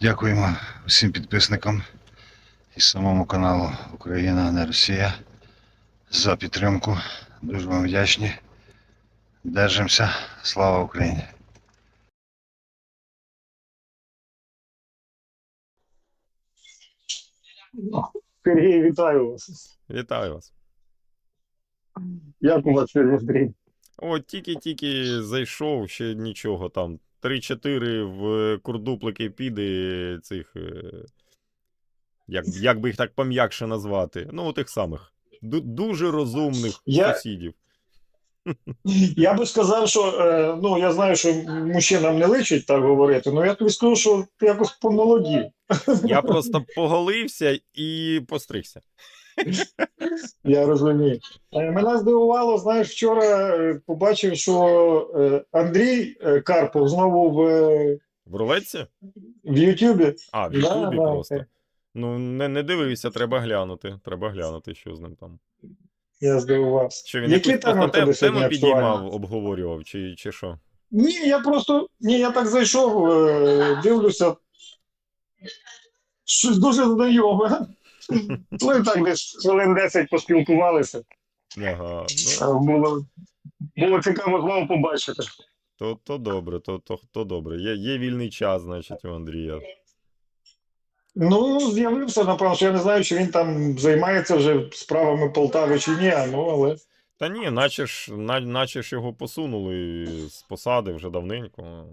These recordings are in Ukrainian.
Дякуємо всім підписникам і самому каналу Україна, а не Росія за підтримку. Дуже вам вдячні. Держимося. Слава Україні! Сергій, вітаю вас. Вітаю вас. Як у вас сьогодні стрім? О, тільки-тільки зайшов, ще нічого там. 3-4 в курдуплики піди цих. е, Як, як би їх так пом'якше назвати? Ну, тих самих. Ду- дуже розумних Я- сусідів. Я би сказав, що е, ну я знаю, що мужчинам не личить так говорити, але я тобі скажу, що ти якось помолодів. Я просто поголився і постригся. Я розумію. Е, Мене здивувало, знаєш, вчора е, побачив, що е, Андрій Карпов знову в, В рулетці? в Ютубі. А, в Да, Ютубі да, просто. так. Ну, не, не дивився, треба глянути. Треба глянути, що з ним там. Я здивувався. Що він Які якусь теми просто в тебе сьогодні тему актуальні? підіймав, обговорював, чи, чи що? Ні, я просто ні, я так зайшов, е, дивлюся. Щось дуже знайоме. Ми так десь хвилин 10 поспілкувалися. Ага. Ну, Е, Було, було цікаво знову побачити. То, то добре, то, то, то добре. Є, є вільний час, значить, у Андрія. Ну, з'явився, напевно, що я не знаю, чи він там займається вже справами Полтави чи ні, ну але. Та ні, наче ж, на, наче ж його посунули з посади вже давненько.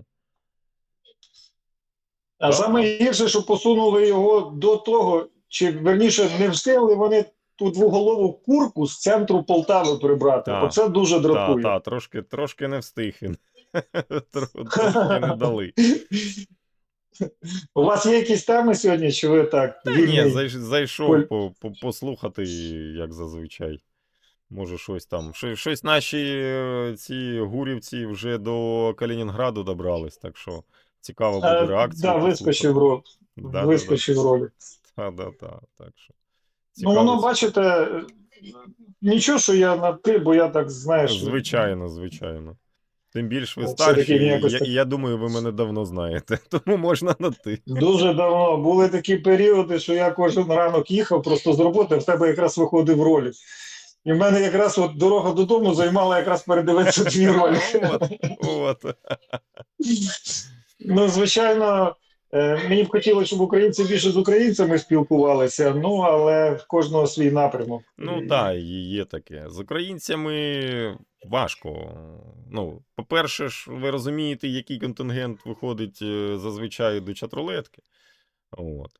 А саме гірше, що посунули його до того, чи верніше не встигли вони ту двоголову курку з центру Полтави прибрати. Так. Оце дуже Та, дратує. та, трошки, трошки не встиг він. Трошки не дали. У вас є якісь теми сьогодні, чи ви так? Та ні, зайшов по, по, послухати, як зазвичай. Може, щось там. Щось наші е, ці гурівці вже до Калінінграду добрались, так що цікаво буде Е, реакція. Да, вискочив ролик. Да, вискочив ролик. Да, да, да, так що. Ну, воно, бачите, нічого, що я на ти, бо я так знаєш. Звичайно, звичайно. Тим більш ви Ну, старші, я, я думаю, ви мене давно знаєте, тому можна на ти. Дуже давно були такі періоди, що я кожен ранок їхав просто з роботи, в тебе якраз виходив ролик. І в мене якраз от дорога додому займала якраз передивитися твій ролик. От, от. Ну, звичайно, мені б хотілося, щоб українці більше з українцями спілкувалися, ну але в кожного свій напрямок. Ну так, є таке. З українцями важко. Ну, по-перше, ж, ви розумієте, який контингент виходить е, зазвичай до чатрулетки. От.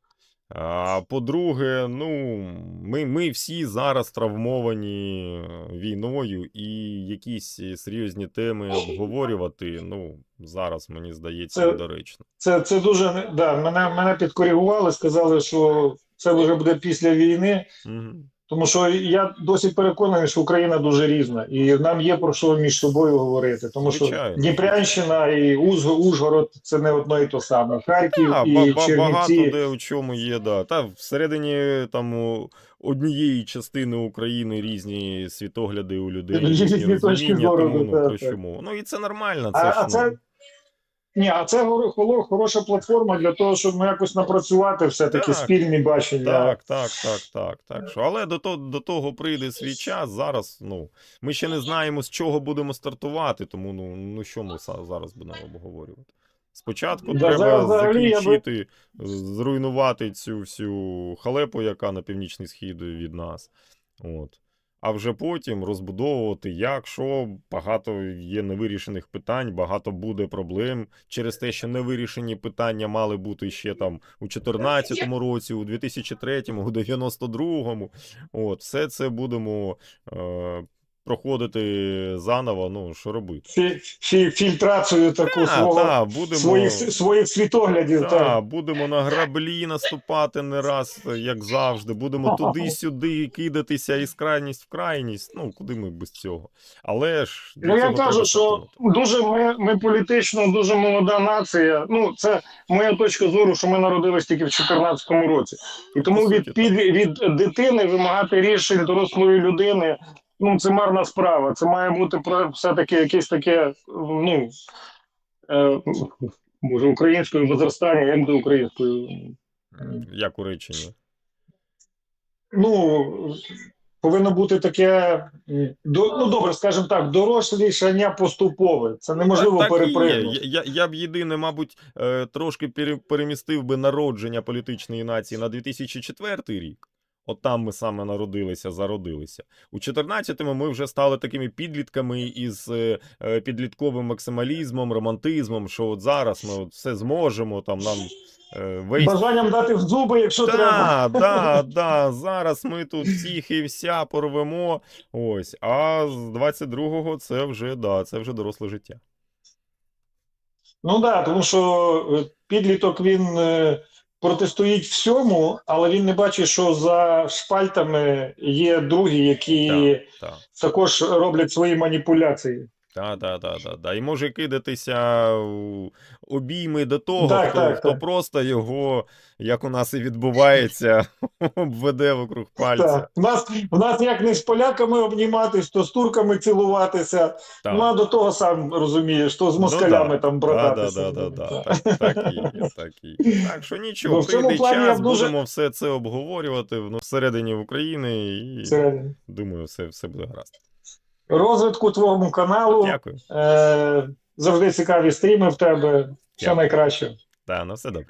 По-друге, ну, ми, ми всі зараз травмовані е, війною, і якісь серйозні теми обговорювати, ну, зараз, мені здається, Це- недоречно. Це, це дуже да, мене, мене підкоригували, сказали, що це вже буде після війни. Угу. Тому що я досі переконаний, що Україна дуже різна, і нам є про що між собою говорити. Тому що Звичайно. Дніпрянщина і Ужгород це не одно і то саме. Харків А, і ба- ба- багато де у чому є, да. Та всередині там однієї частини України різні світогляди у людей, Різні точки зору, ну. Ну і це нормально. Це а ж, це- ну, Ні, а це хороша платформа для того, щоб ну, якось напрацювати все-таки Так. спільні бачення. Так, так, так, так, так. Що, але до того, до того прийде свій час. Зараз, ну, ми ще не знаємо, з чого будемо стартувати, тому ну, ну що ми зараз будемо обговорювати. Спочатку Да, треба я би- закінчити, зруйнувати цю всю халепу, яка на північний схід від нас. От. А вже потім розбудовувати, як, що, багато є невирішених питань, багато буде проблем через те, що невирішені питання мали бути ще там у 2014 році, у 2003, у 92-му. От, все це будемо е, проходити заново. Ну, що робити? Фі- фі- фільтрацію таку Та, свого, та, будемо, своїх, своїх світоглядів. та, так. будемо на граблі наступати не раз, як завжди. Будемо туди-сюди кидатися із крайність в крайність. Ну, куди ми без цього? Але ж. Ну, я кажу, що дуже ми, ми політично дуже молода нація. Ну, це моя точка зору, що ми народились тільки в 2014 році. І тому від, під, від дитини вимагати рішень дорослої людини ну, це марна справа. Це має бути все-таки якесь таке, ну, е, може, українською возростання, як до українською. Як у реченні. Ну, повинно бути таке, до, ну добре, скажімо так, дорослішання поступове. Це неможливо Так- так перепригнути. Я, я, я б єдине, мабуть, е, трошки перемістив би народження політичної нації на 2004 рік. От там ми саме народилися, зародилися. У 14-му ми вже стали такими підлітками із е, е, підлітковим максималізмом, романтизмом, що от зараз ми от все зможемо, там нам е, весь Бажанням дати в зуби, якщо треба. Да, да, да. Зараз ми тут всіх і вся порвемо. Ось. А з 22-го це вже да, це вже доросле життя. Ну так, да, тому що підліток він протистоїть всьому, але він не бачить, що за шпальтами є другі, які Так. також роблять свої маніпуляції. Так, так, так, так, так. І може кидатися у обійми до того, Так, хто, так, хто так. просто його, як у нас і відбувається, обведе вокруг пальця. Так. У нас, у нас як не з поляками обніматись, то з турками цілуватися. Так. Ну а до того сам розумієш, то з Ну, москалями да. там Да, да, брататися. да, да, да. Так, так і є, так і є. Так що нічого, Ну, в цьому прийде плані я час, дуже- будемо все це обговорювати ну, всередині України і Це думаю, все, все буде гаразд. Розвитку твого каналу. Дякую. Е, завжди цікаві стріми в тебе. Все найкраще. Так, на все добре.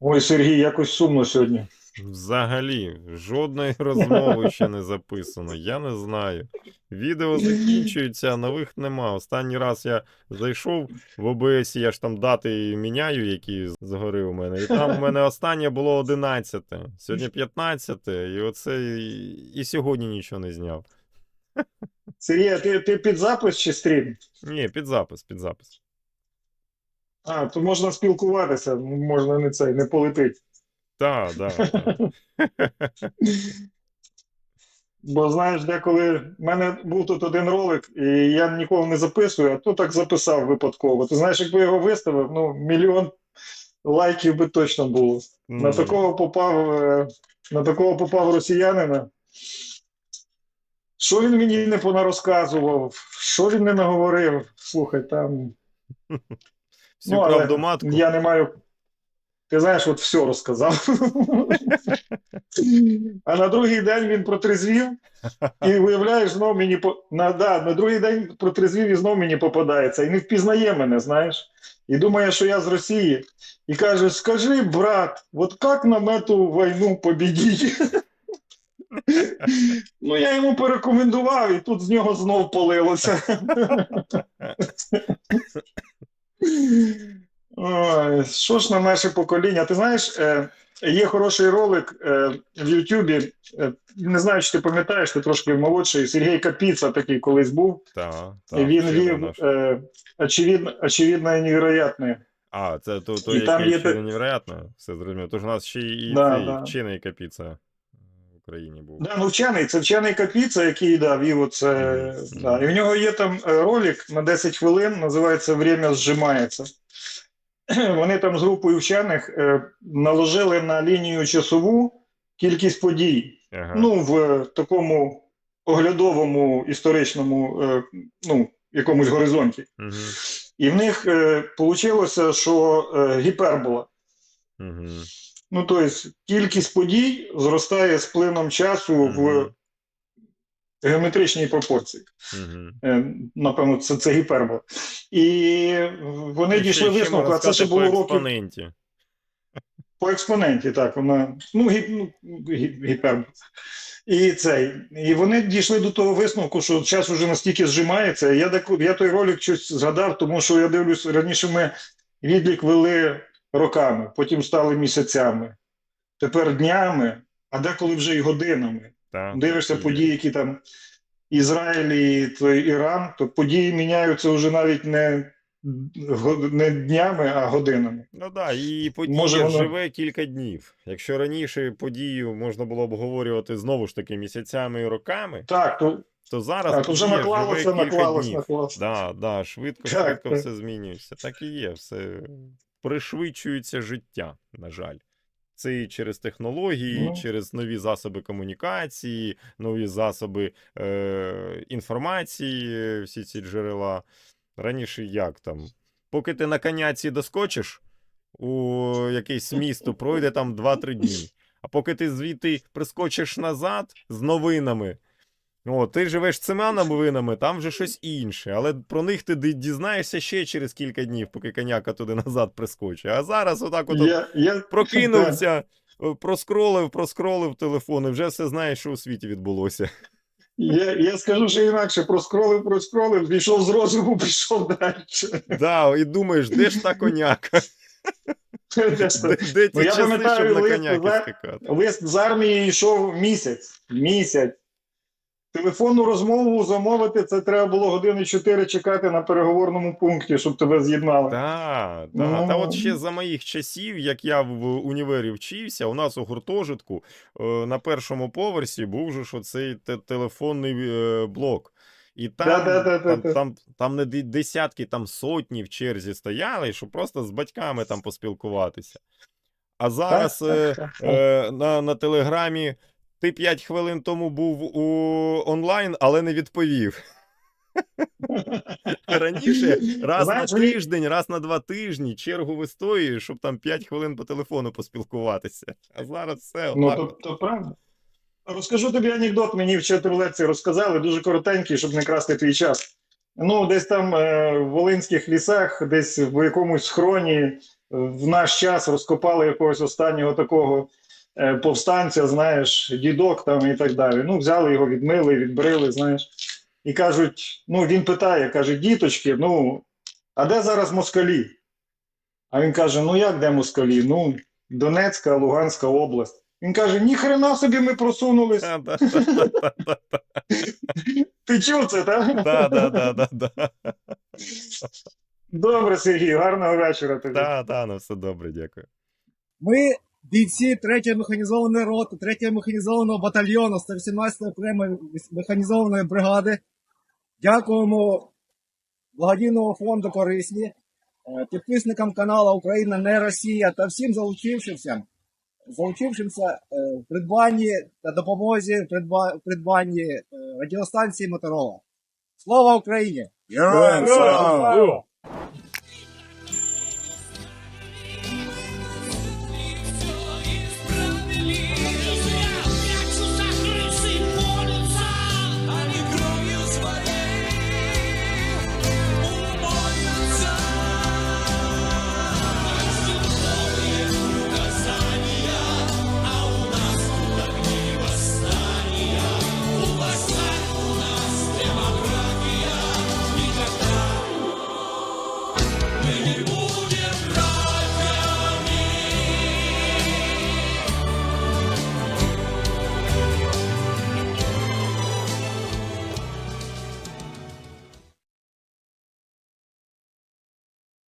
Ой, Сергій, якось сумно сьогодні. Взагалі, жодної розмови ще не записано. Я не знаю. Відео закінчується, а нових нема. Останній раз я зайшов в ОБС, я ж там дати міняю, які згори у мене. І там у мене останнє було 11. Сьогодні 15, і оце і, і сьогодні нічого не зняв. Сергій, ти, ти під запис чи стрім? Ні, під запис, під запис. А, то можна спілкуватися, можна не цей, не полетить. Так, так. Бо знаєш, деколи в мене був тут один ролик, і я ніколи не записую, а то так записав випадково. Ти знаєш, якби його виставив, ну, мільйон лайків би точно було. На такого попав, е, на такого попав росіянина. Що він мені не понарозказував, що він не наговорив. Слухай, там Всю ну, правду матку. я не маю. Ти знаєш, от все розказав. а на другий день він протрезвів, і виявляєш, знов мені по... на, да, на другий день протрезвів і знов мені попадається. І не впізнає мене, знаєш. І думає, що я з Росії. І каже: Скажи, брат, от як нам эту війну побідіть? ну, я йому порекомендував, і тут з нього знов полилося. Ой, що ж на наше покоління? Ти знаєш, е, є хороший ролик е, в Ютубі. Е, не знаю, чи ти пам'ятаєш, ти трошки молодший. Сергій Капіца такий колись був. Так, і він вів очевидно, очевидно і невероятне. А, це то, то І там є невероятно. Все зрозуміло. Тож у нас ще і Да, цей да. вчений капіца в Україні був. Да, ну вчений, це вчений Капіца, який да, вів оце. Мгм. Да. І в нього є там ролик на 10 хвилин, називається Время зжимається. Вони там з групою вчених е, наложили на лінію часову кількість подій. Ага. ну, в такому оглядовому історичному е, ну, якомусь горизонті. Угу. І в них вийшло, що е, гіпербола. Угу. Ну, тобто, кількість подій зростає з плином часу в Мгм. Геометричній пропорції. Угу. Напевно, це, це гіпербола. І вони дійшли висновку, а це ще було по років. По експоненті, так, вона ну, гі, ну гі- гіпербола. І цей, і вони дійшли до того висновку, що час уже настільки зжимається. Я, я той ролик щось згадав, тому що я дивлюсь, раніше ми відлік вели роками, потім стали місяцями, тепер днями, а деколи вже й годинами. Та, Дивишся події, які там Ізраїль і той Іран, то події міняються вже навіть не, не днями, а годинами. Ну так, і подія Може, воно- живе кілька днів. Якщо раніше подію можна було обговорювати знову ж таки місяцями і роками, Так, то, то зараз так, вже наклалося, живе наклалося, днів. наклалося. Да, да, швидко, швидко так. все змінюється. Так і є, все пришвидшується життя, на жаль. Це і через технології, mm. і через нові засоби комунікації, нові засоби е, інформації, е, всі ці джерела. Раніше як там? Поки ти на коняці доскочиш у якесь місто, пройде там 2-3 дні. А поки ти звідти прискочиш назад з новинами, о, ти живеш цими новинами, там вже щось інше. Але про них ти дізнаєшся ще через кілька днів, поки коняка туди назад прискочить. А зараз отак от Я, я, прокинувся, проскролив, проскролив телефон і вже все знаєш, що у світі відбулося. Я, я скажу ще інакше, проскролив, проскролив, пішов з розуму, пішов далі. Да, і думаєш, де ж та коняка? Де, ті Ну, я часи, пам'ятаю, щоб на коняки скакати? Лист з армії йшов місяць. Місяць. Телефонну розмову замовити, це треба було години 4 чекати на переговорному пункті, щоб тебе з'єднали. Так, да. Та Ну. от ще за моїх часів, як я в універі вчився, у нас у гуртожитку е, на першому поверсі був же ж оцей те- телефонний е, блок. І там, Да-да-да-да-да. там, там, там не десятки, там сотні в черзі стояли, щоб просто з батьками там поспілкуватися. А зараз е, так, так. е, на, на телеграмі ти 5 хвилин тому був у онлайн, але не відповів. Раніше раз на тиждень, раз на два тижні чергу вистоюєш, щоб там 5 хвилин по телефону поспілкуватися. А зараз все. Ну, то, то правда. Розкажу тобі анекдот, мені вчитель лекції розказали, дуже коротенький, щоб не красти твій час. Ну, десь там е, в Волинських лісах, десь в якомусь схроні е, в наш час розкопали якогось останнього такого повстанця, знаєш, дідок там і так далі. Ну, взяли його, відмили, відбрили, знаєш. І кажуть: ну, він питає, каже, діточки, ну, а де зараз москалі? А він каже: Ну як де москалі? Ну, Донецька, Луганська область. Він каже: ніхрена собі ми просунулись. Ти чув це, так? Да-да-да-да-да. Добре, Сергій, гарного вечора тобі. Та, та, ну все добре, дякую. Ми бійці 3-ї механізованої роти, 3-го механізованого батальйону 118-ї окремої механізованої бригади. Дякуємо благодійному фонду корисні, е, підписникам каналу Україна не Росія та всім залучившимся, залучившимся е, в придбанні та допомозі в придба- придбанні е, радіостанції Моторола. Слава Україні! Героям слава!